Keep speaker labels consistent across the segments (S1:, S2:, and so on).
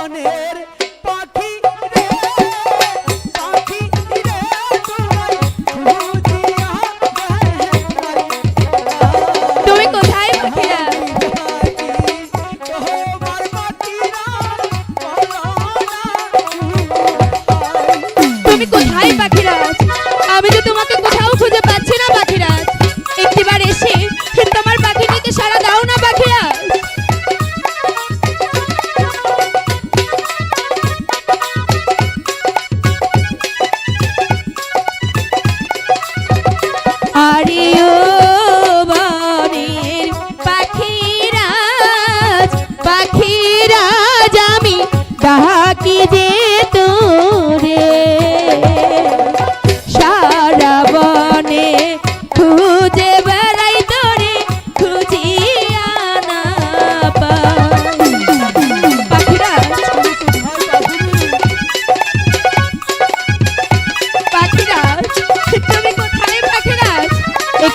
S1: বনের পাখি
S2: তুমি কোথায়
S1: পাখিরা?
S2: তুমি কোথায় পাখিরাজ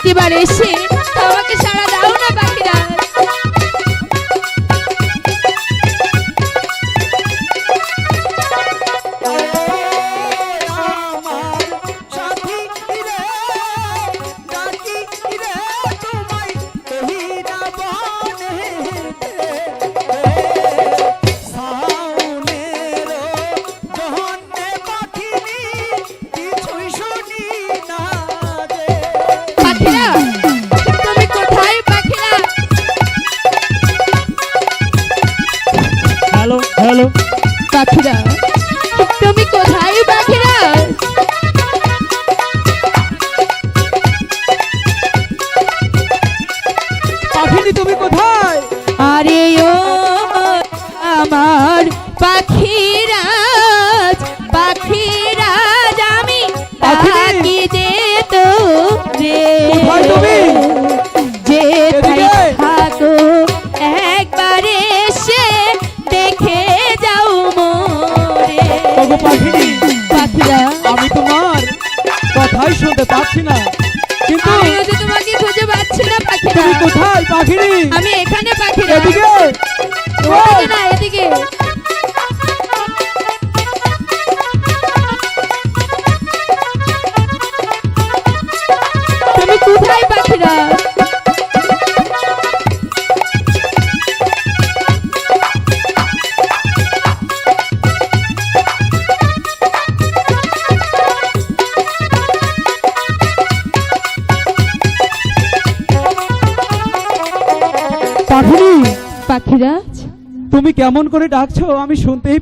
S2: একটিবার এসে
S3: হ্যালো
S2: পাখিরা তুমি কোথায় পাখিরা
S1: পাখিনি তুমি কোথায়?
S2: আরে ও আমার পাখিরাজ
S1: ওগো পাখিনি।
S2: পাখিরা।
S1: আমি তোমার কথাই শুনতে পাচ্ছি না। কিন্তু
S2: আমিও যে তোমাকে খুঁজে পাচ্ছি না পাখিরা।
S1: তুমি কোথায় পাখিনি?
S2: আমি এখানে পাখিরা।
S1: এদিকে।
S2: না? পাখিরাজ
S1: তুমি কেমন করে ডাকছো? আমি শুনতেই